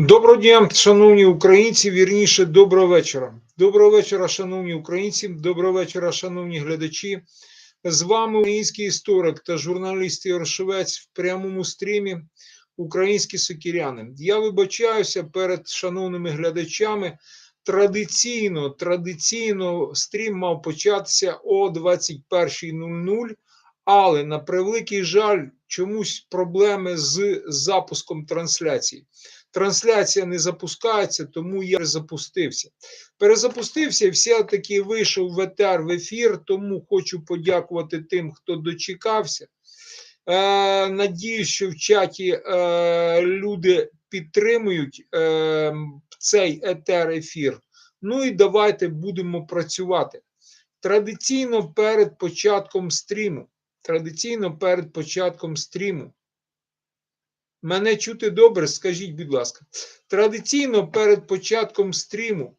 Доброго дня, шановні українці, вірніше, доброго вечора. Доброго вечора, шановні українці, доброго вечора, шановні глядачі. З вами український історик та журналіст Ігор Шевець в прямому стрімі Українські сокіряни. Я вибачаюся перед шановними глядачами. Традиційно, традиційно стрім мав початися о 21.00, але на превеликий жаль, чомусь проблеми з запуском трансляції трансляція не запускається, тому я перезапустився. Перезапустився все-таки вийшов в етер в ефір, тому хочу подякувати тим, хто дочекався. Е, Надіюсь, що в чаті е, люди підтримують е, цей етер ефір. Ну і давайте будемо працювати. Традиційно перед початком стріму. Традиційно перед початком стріму. Мене чути добре, скажіть, будь ласка. Традиційно перед початком стріму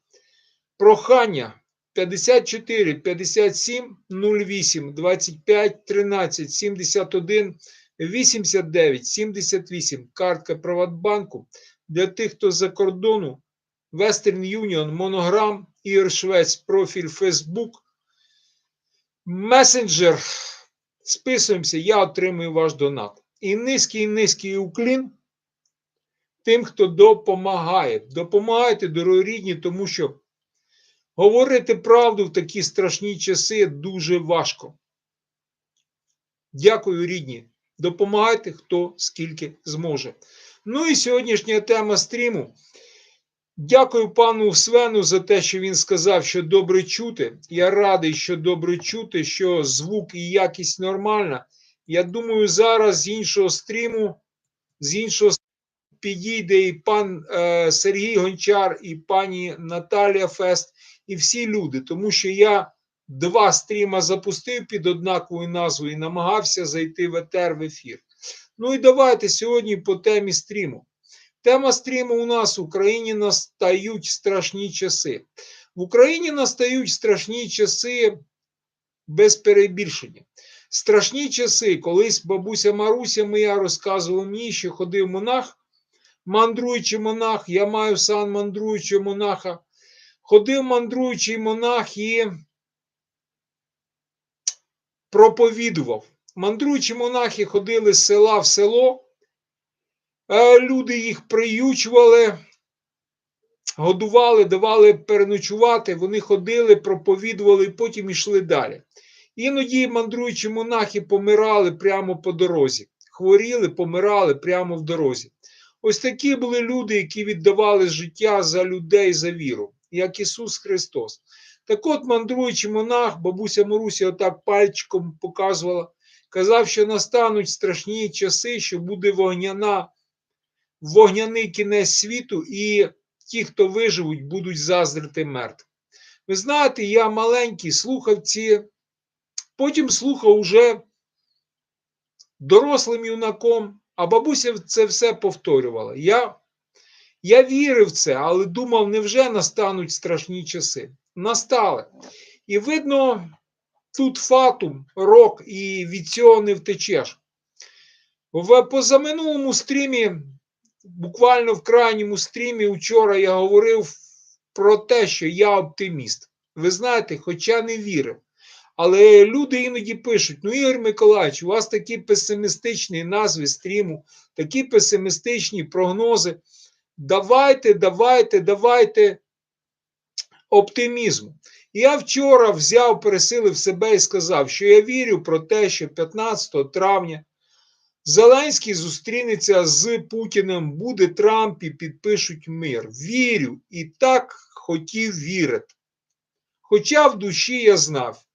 прохання 54 57 08 25 13 71 89 78. Картка Приватбанку для тих, хто за кордону. Western Union, Монограм, Ігор Швець, профіль Facebook. Месенджер. Списуємося, я отримую ваш донат. І низький низький уклін тим, хто допомагає. Допомагайте, дорогі рідні, тому що говорити правду в такі страшні часи дуже важко. Дякую, рідні. Допомагайте, хто скільки зможе. Ну і сьогоднішня тема стріму. Дякую пану Свену за те, що він сказав, що добре чути. Я радий, що добре чути, що звук і якість нормальна. Я думаю, зараз з іншого стріму, з іншого стріму підійде і пан е, Сергій Гончар, і пані Наталія Фест, і всі люди, тому що я два стріма запустив під однаковою назвою і намагався зайти в етер в ефір. Ну і давайте сьогодні по темі стріму. Тема стріму у нас в Україні настають страшні часи. В Україні настають страшні часи без перебільшення. Страшні часи, колись бабуся Маруся моя розказувала мені, що ходив монах, мандруючий монах, я маю сан мандруючого монаха. Ходив мандруючий монах і проповідував. Мандруючі монахи ходили з села в село, люди їх приючували, годували, давали переночувати, вони ходили, проповідували і потім йшли далі. Іноді мандруючі монахи помирали прямо по дорозі, хворіли, помирали прямо в дорозі. Ось такі були люди, які віддавали життя за людей за віру, як Ісус Христос. Так от, мандруючий монах, бабуся Маруся отак пальчиком показувала, казав, що настануть страшні часи, що буде вогняна, вогняний кінець світу, і ті, хто виживуть, будуть заздрити мертвим. Ви знаєте, я маленький слухав ці. Потім слухав уже дорослим юнаком, а бабуся це все повторювала. Я я вірив в це, але думав, невже настануть страшні часи? Настали. І видно, тут фатум, рок, і від цього не втечеш. В позаминулому стрімі, буквально в крайньому стрімі, вчора я говорив про те, що я оптиміст. Ви знаєте, хоча не вірив. Але люди іноді пишуть: ну, Ігор Миколаївич, у вас такі песимістичні назви стріму, такі песимістичні прогнози. Давайте, давайте, давайте оптимізму. Я вчора взяв, пересилив себе і сказав, що я вірю про те, що 15 травня Зеленський зустрінеться з Путіним, буде Трамп і підпишуть мир. Вірю і так хотів вірити. Хоча в душі я знав.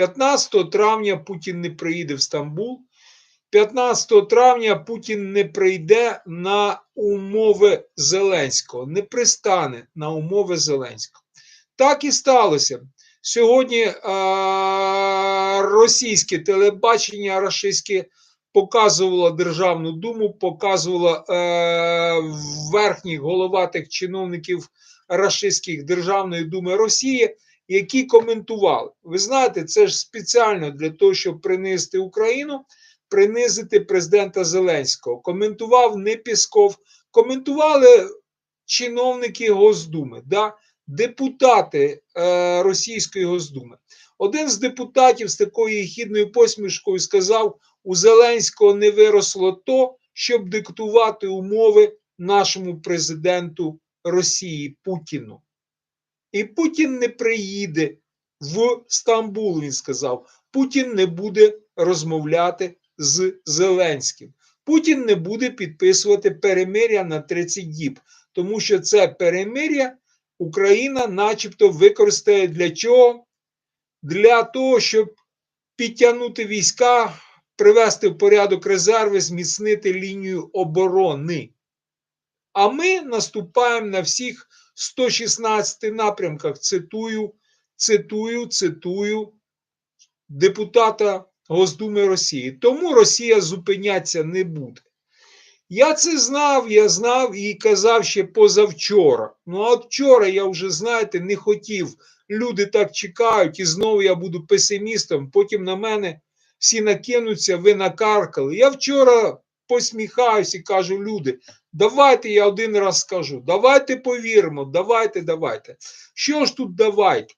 15 травня Путін не приїде в Стамбул. 15 травня Путін не прийде на умови Зеленського, не пристане на умови Зеленського. Так і сталося. Сьогодні е- російське телебачення рашистське показувало Державну думу, показувало е- верхніх головатих чиновників рашистських Державної думи Росії які коментували. Ви знаєте, це ж спеціально для того, щоб принизити Україну, принизити президента Зеленського. Коментував не Пісков, коментували чиновники Госдуми, да? депутати е, Російської Госдуми. Один з депутатів з такою хідною посмішкою сказав: у Зеленського не виросло то, щоб диктувати умови нашому президенту Росії Путіну. І Путін не приїде в Стамбул, він сказав. Путін не буде розмовляти з Зеленським. Путін не буде підписувати перемиря на 30 діб, тому що це перемиря Україна, начебто, використає для чого? Для того, щоб підтягнути війська, привести в порядок резерви, зміцнити лінію оборони. А ми наступаємо на всіх 116 напрямках. Цитую, цитую, цитую депутата Госдуми Росії. Тому Росія зупинятися не буде. Я це знав, я знав і казав ще позавчора. Ну, а вчора я вже, знаєте, не хотів. Люди так чекають, і знову я буду песимістом. Потім на мене всі накинуться, ви накаркали. Я вчора посміхаюся і кажу: люди, давайте я один раз скажу, давайте повіримо, давайте, давайте. Що ж тут давайте?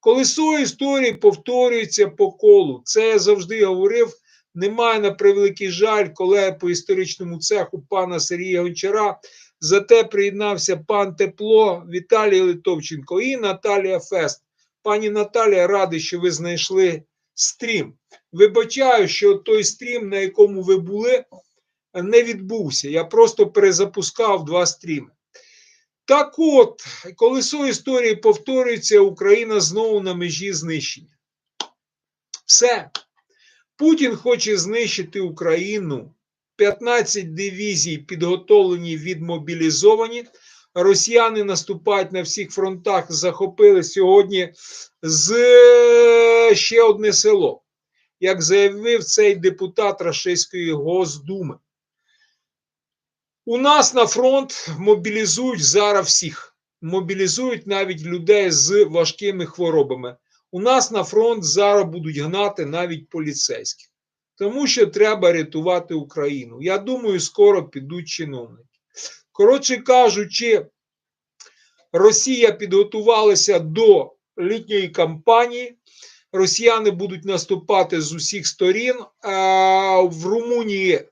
Колесо історії повторюється по колу. Це я завжди говорив. Немає на превеликий жаль колеги по історичному цеху пана Сергія Гончара. Зате приєднався пан Тепло, Віталій Литовченко і Наталія Фест. Пані Наталія, радий, що ви знайшли стрім. Вибачаю, що той стрім, на якому ви були, не відбувся. Я просто перезапускав два стріми. Так от, колесо історії повторюється, Україна знову на межі знищення. Все. Путін хоче знищити Україну. 15 дивізій підготовлені, відмобілізовані. Росіяни наступають на всіх фронтах, захопили сьогодні з ще одне село, як заявив цей депутат Рашистської Госдуми. У нас на фронт мобілізують зараз всіх. Мобілізують навіть людей з важкими хворобами. У нас на фронт зараз будуть гнати навіть поліцейських, тому що треба рятувати Україну. Я думаю, скоро підуть чиновники. Коротше кажучи, Росія підготувалася до літньої кампанії. Росіяни будуть наступати з усіх сторін. В Румунії,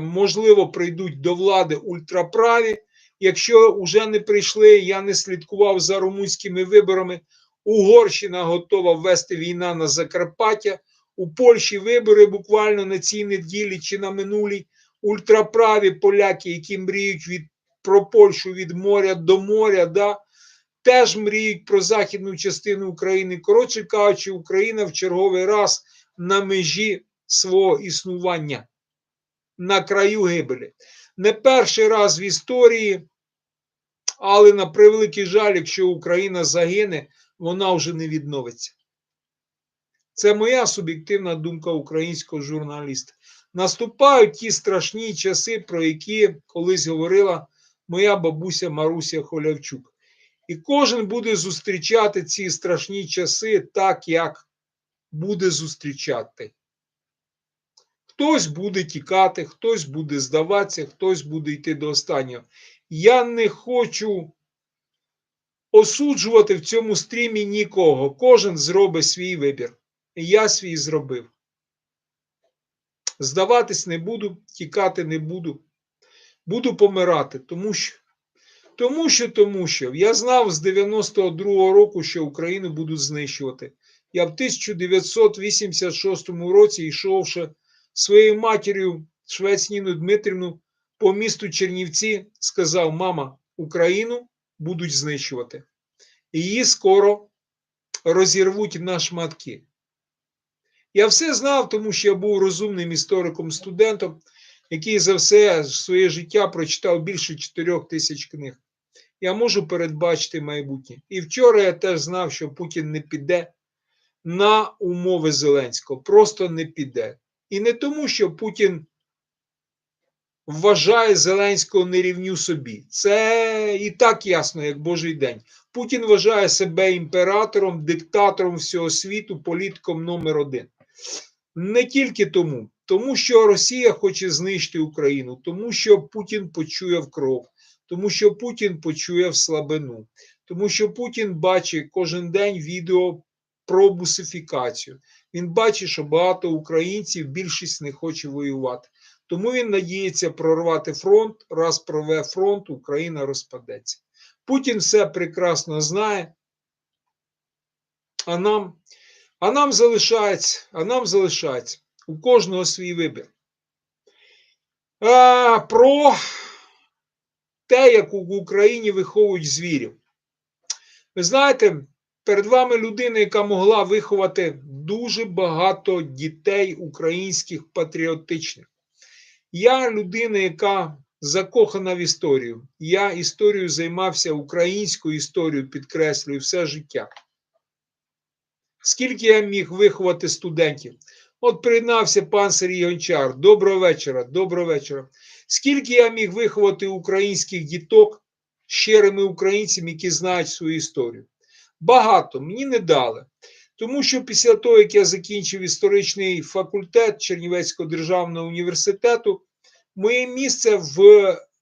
можливо, прийдуть до влади ультраправі. Якщо вже не прийшли, я не слідкував за румунськими виборами. Угорщина готова ввести війна на Закарпаття. У Польщі вибори буквально на цій неділі чи на минулій ультраправі поляки, які мріють від про Польщу від моря до моря, да, теж мріють про західну частину України. Коротше кажучи, Україна в черговий раз на межі свого існування, на краю гибелі. Не перший раз в історії, але на превеликий жаль, якщо Україна загине, вона вже не відновиться. Це моя суб'єктивна думка українського журналіста. Наступають ті страшні часи, про які колись говорила моя бабуся Маруся Холявчук. І кожен буде зустрічати ці страшні часи так, як буде зустрічати. Хтось буде тікати, хтось буде здаватися, хтось буде йти до останнього. Я не хочу осуджувати в цьому стрімі нікого. Кожен зробить свій вибір. Я свій зробив. Здаватись не буду, тікати не буду. Буду помирати, тому що, тому що, тому що я знав з 92-го року, що Україну будуть знищувати. Я в 1986 році, йшовши своєю матір'ю Швець Ніну Дмитрівну по місту Чернівці, сказав: Мама, Україну будуть знищувати. Її скоро розірвуть на шматки. Я все знав, тому що я був розумним істориком-студентом, який за все своє життя прочитав більше 4 тисяч книг. Я можу передбачити майбутнє. І вчора я теж знав, що Путін не піде на умови Зеленського. Просто не піде. І не тому, що Путін вважає Зеленського нерівню собі. Це і так ясно, як Божий день. Путін вважає себе імператором, диктатором всього світу, політиком номер один. Не тільки тому. Тому що Росія хоче знищити Україну, тому що Путін почує в кров, тому що Путін почує в слабину, тому що Путін бачить кожен день відео про бусифікацію. Він бачить, що багато українців більшість не хоче воювати. Тому він надіється прорвати фронт. Раз прорве фронт, Україна розпадеться. Путін все прекрасно знає. А нам, а нам залишається, а нам залишається у кожного свій вибір. А, Про те, як в Україні виховують звірів. Ви знаєте, перед вами людина, яка могла виховати дуже багато дітей українських патріотичних. Я людина, яка закохана в історію. Я історією займався українською історією, підкреслюю все життя. Скільки я міг виховати студентів? От приєднався пан Сергій Гончар. Доброго вечора, доброго вечора. Скільки я міг виховати українських діток щирими українцями, які знають свою історію? Багато мені не дали. Тому що після того, як я закінчив історичний факультет Чернівецького державного університету, моє місце в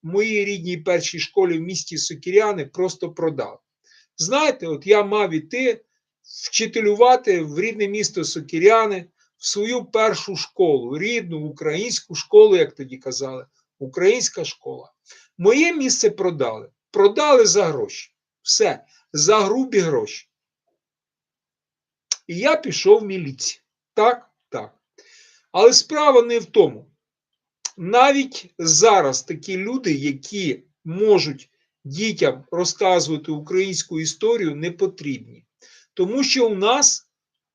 моїй рідній першій школі в місті Сокіряни просто продав. Знаєте, от я мав іти вчителювати в рідне місто Сокіряни, в свою першу школу, рідну українську школу, як тоді казали, українська школа. Моє місце продали. Продали за гроші. Все, за грубі гроші. І я пішов в міліцію. Так, так. Але справа не в тому. Навіть зараз такі люди, які можуть дітям розказувати українську історію, не потрібні. Тому що у нас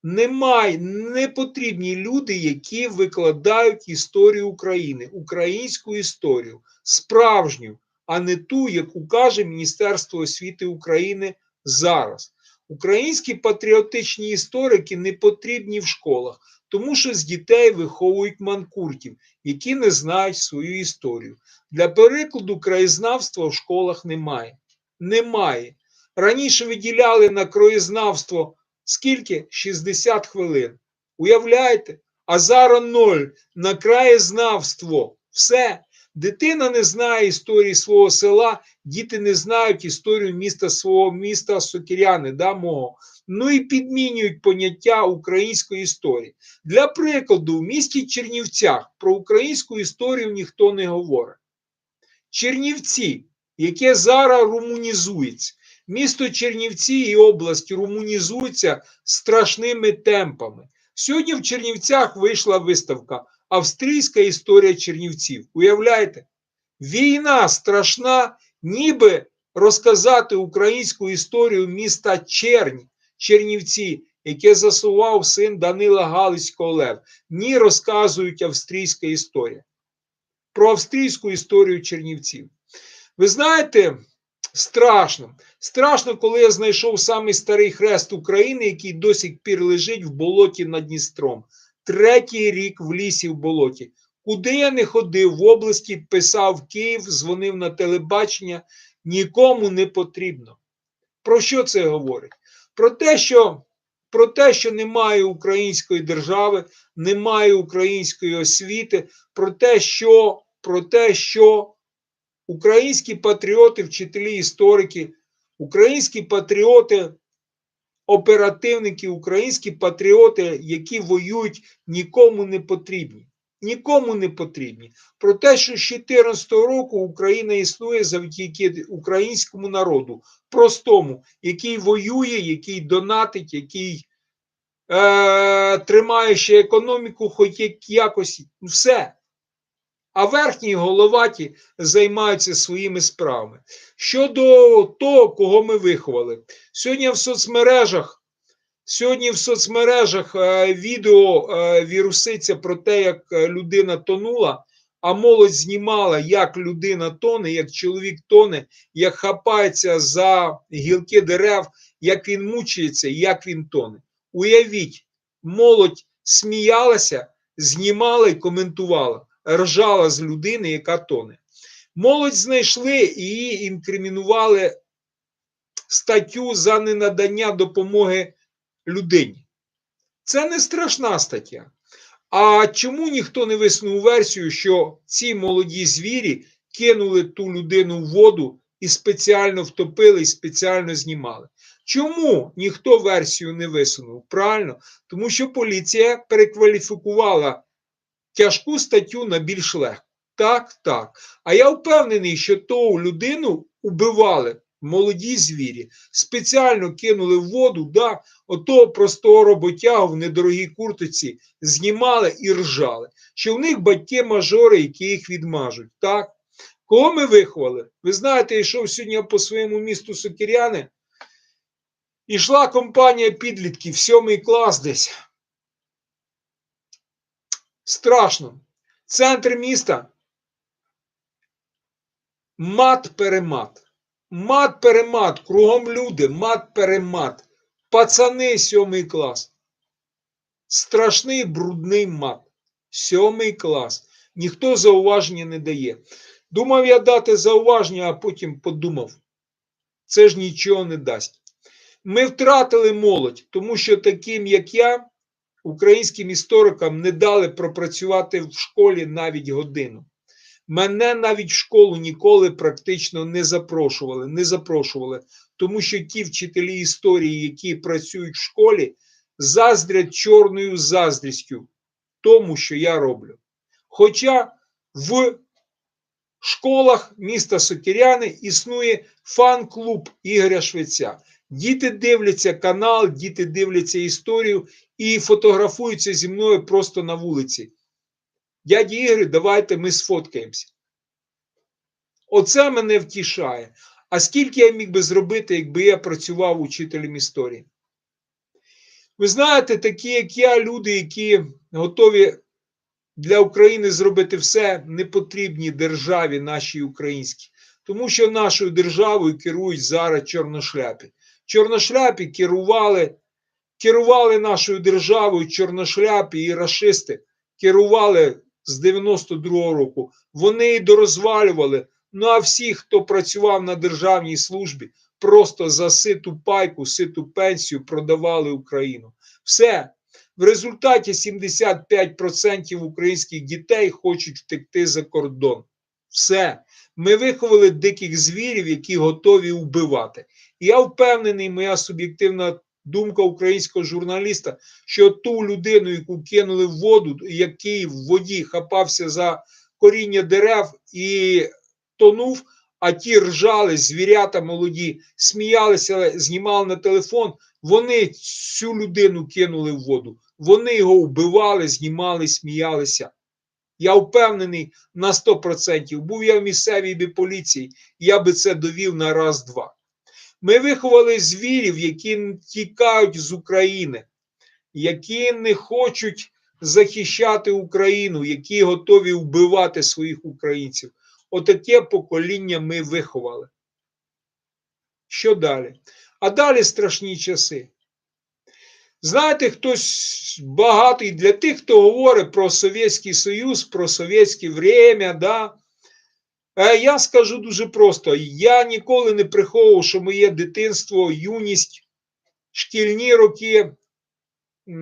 немає не потрібні люди, які викладають історію України, українську історію, справжню, а не ту, яку каже Міністерство освіти України зараз. Українські патріотичні історики не потрібні в школах, тому що з дітей виховують манкуртів, які не знають свою історію. Для перекладу краєзнавства в школах немає. Немає. Раніше виділяли на краєзнавство скільки? 60 хвилин. Уявляєте? А зараз ноль на краєзнавство. Все. Дитина не знає історії свого села, діти не знають історію міста свого міста Сокіряни, да, мого. Ну і підмінюють поняття української історії. Для прикладу, в місті Чернівцях про українську історію ніхто не говорить. Чернівці, яке зараз румунізується, місто Чернівці і область румунізуються страшними темпами. Сьогодні в Чернівцях вийшла виставка Австрійська історія Чернівців. Уявляєте? Війна страшна, ніби розказати українську історію міста Чернь, Чернівці, яке засував син Данила Галицького Лев. Ні, розказують австрійська історія. Про австрійську історію Чернівців. Ви знаєте, страшно. Страшно, коли я знайшов самий старий хрест України, який до сих пір лежить в болоті над Дністром третій рік в лісі в болоті. Куди я не ходив в області, писав Київ, дзвонив на телебачення, нікому не потрібно. Про що це говорить? Про те, що про те, що немає української держави, немає української освіти, про те, що, про те, що українські патріоти, вчителі, історики, українські патріоти оперативники, українські патріоти, які воюють, нікому не потрібні. Нікому не потрібні. Про те, що з 2014 року Україна існує завдяки українському народу, простому, який воює, який донатить, який е, тримає ще економіку, хоч як, якось все. А верхні головаті займаються своїми справами. Щодо того, кого ми виховали, сьогодні в соцмережах сьогодні в соцмережах е, відео е, віруситься про те, як е, людина тонула, а молодь знімала, як людина тоне, як чоловік тоне, як хапається за гілки дерев, як він мучається, як він тоне. Уявіть, молодь сміялася, знімала і коментувала, ржала з людини, яка тоне. Молодь знайшли і її інкримінували статтю за ненадання допомоги людині. Це не страшна стаття. А чому ніхто не висунув версію, що ці молоді звірі кинули ту людину в воду і спеціально втопили і спеціально знімали? Чому ніхто версію не висунув? Правильно, тому що поліція перекваліфікувала тяжку статтю на більш легку. Так, так. А я впевнений, що ту людину убивали молоді звірі, спеціально кинули в воду, да, ото простого роботягу в недорогій куртиці знімали і ржали. Що в них батьки-мажори, які їх відмажуть. Так? Кого ми виховали? Ви знаєте, я йшов сьогодні по своєму місту Сокиряни. Ішла компанія підлітків, сьомий клас десь. Страшно. Центр міста. Мат-перемат. Мат-перемат. Кругом люди. Мат-перемат. Пацани сьомий клас. Страшний брудний мат. Сьомий клас. Ніхто зауваження не дає. Думав я дати зауваження, а потім подумав. Це ж нічого не дасть. Ми втратили молодь, тому що таким, як я, українським історикам не дали пропрацювати в школі навіть годину. Мене навіть в школу ніколи практично не запрошували, не запрошували, тому що ті вчителі історії, які працюють в школі, заздрять чорною заздрістю тому, що я роблю. Хоча в школах міста Сокиряни існує фан-клуб Ігоря Швеця. Діти дивляться канал, діти дивляться історію і фотографуються зі мною просто на вулиці. Дяді Ігорю, давайте ми сфоткаємося. Оце мене втішає. А скільки я міг би зробити, якби я працював учителем історії? Ви знаєте, такі, як я, люди, які готові для України зробити все, не потрібні державі нашій українській. Тому що нашою державою керують зараз чорношляпі. Чорношляпі керували, керували нашою державою чорношляпі і расисти керували з 92-го року. Вони її дорозвалювали. Ну а всі, хто працював на державній службі, просто за ситу пайку, ситу пенсію продавали Україну. Все. В результаті 75% українських дітей хочуть втекти за кордон. Все. Ми виховали диких звірів, які готові вбивати. І я впевнений, моя суб'єктивна думка українського журналіста, що ту людину, яку кинули в воду, який в воді хапався за коріння дерев і тонув, а ті ржали, звірята молоді, сміялися, знімали на телефон. Вони цю людину кинули в воду. Вони його вбивали, знімали, сміялися. Я впевнений на 100%. Був я в місцевій би поліції, я би це довів на раз-два. Ми виховали звірів, які тікають з України, які не хочуть захищати Україну, які готові вбивати своїх українців. Отаке покоління ми виховали. Що далі? А далі страшні часи. Знаєте, хтось багатий для тих, хто говорить про Совєтський Союз, про совєтське время, да. Я скажу дуже просто: я ніколи не приховував, що моє дитинство, юність, шкільні роки,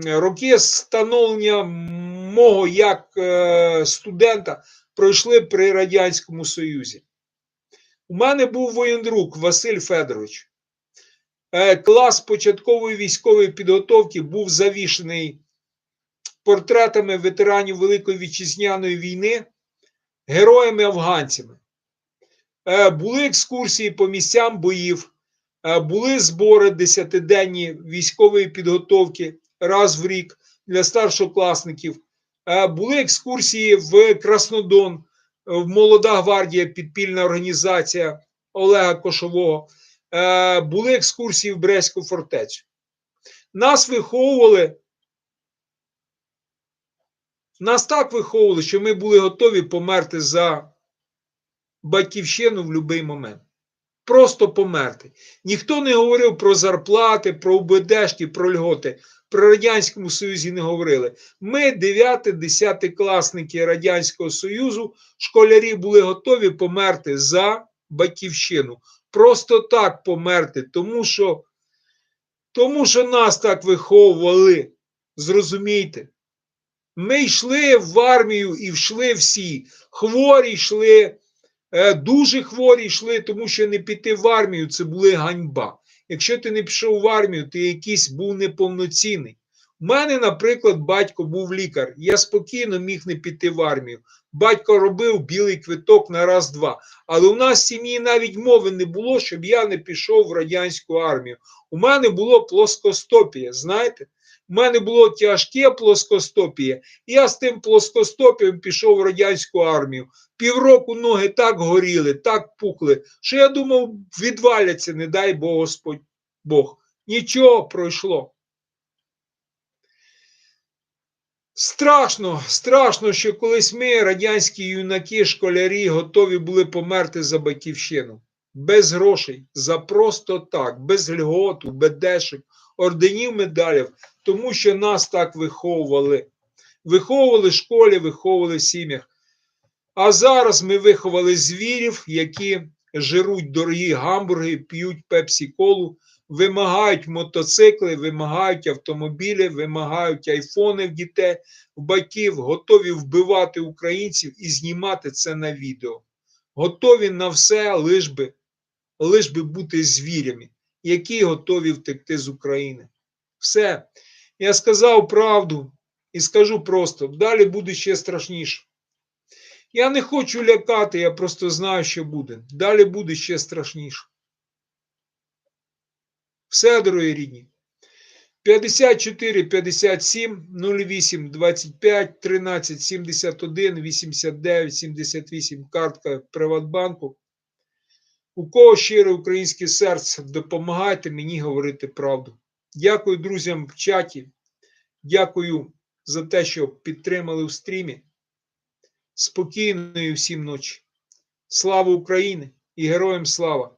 роки становлення мого як е, студента пройшли при Радянському Союзі. У мене був воєндрук Василь Федорович. Е, клас початкової військової підготовки був завішений портретами ветеранів Великої Вітчизняної війни, героями-афганцями. Е, були екскурсії по місцям боїв, е, були збори десятиденні військової підготовки раз в рік для старшокласників. Були екскурсії в Краснодон, в Молода гвардія, підпільна організація Олега Кошового. Були екскурсії в Брестську фортецю. Нас виховували. Нас так виховували, що ми були готові померти за батьківщину в будь-який момент. Просто померти. Ніхто не говорив про зарплати, про УБДшки, про льготи. Про Радянському Союзі не говорили. Ми, 9-10 класники Радянського Союзу, школярі були готові померти за батьківщину. Просто так померти, тому що, тому що нас так виховували. Зрозумійте. Ми йшли в армію і йшли всі. Хворі йшли, е, дуже хворі йшли, тому що не піти в армію це були ганьба. Якщо ти не пішов в армію, ти якийсь був неповноцінний. У мене, наприклад, батько був лікар. Я спокійно міг не піти в армію. Батько робив білий квиток на раз-два. Але у нас в сім'ї навіть мови не було, щоб я не пішов в радянську армію. У мене було плоскостопія, знаєте? У мене було тяжке плоскостопія. І я з тим плоскостопієм пішов в радянську армію. Півроку ноги так горіли, так пукли, що я думав, відваляться, не дай Бог Господь Бог. Нічого пройшло. Страшно, страшно, що колись ми, радянські юнаки, школярі, готові були померти за батьківщину. Без грошей, за просто так, без льготу, без дешек, орденів, медалів, тому що нас так виховували. Виховували в школі, виховували в сім'ях. А зараз ми виховали звірів, які жируть дорогі гамбурги, п'ють пепсі-колу, вимагають мотоцикли, вимагають автомобілі, вимагають айфони в дітей, в батьків, готові вбивати українців і знімати це на відео. Готові на все, лиш би, лиш би бути звірями, які готові втекти з України. Все. Я сказав правду і скажу просто: далі буде ще страшніше. Я не хочу лякати, я просто знаю, що буде. Далі буде ще страшніше. Все, дорогі рідні. 54 57 08 25 13 71 89 78 картка Приватбанку. У кого щире українське серце, допомагайте мені говорити правду. Дякую друзям в чаті. Дякую за те, що підтримали в стрімі. Спокійної всім ночі. Слава Україні і героям слава!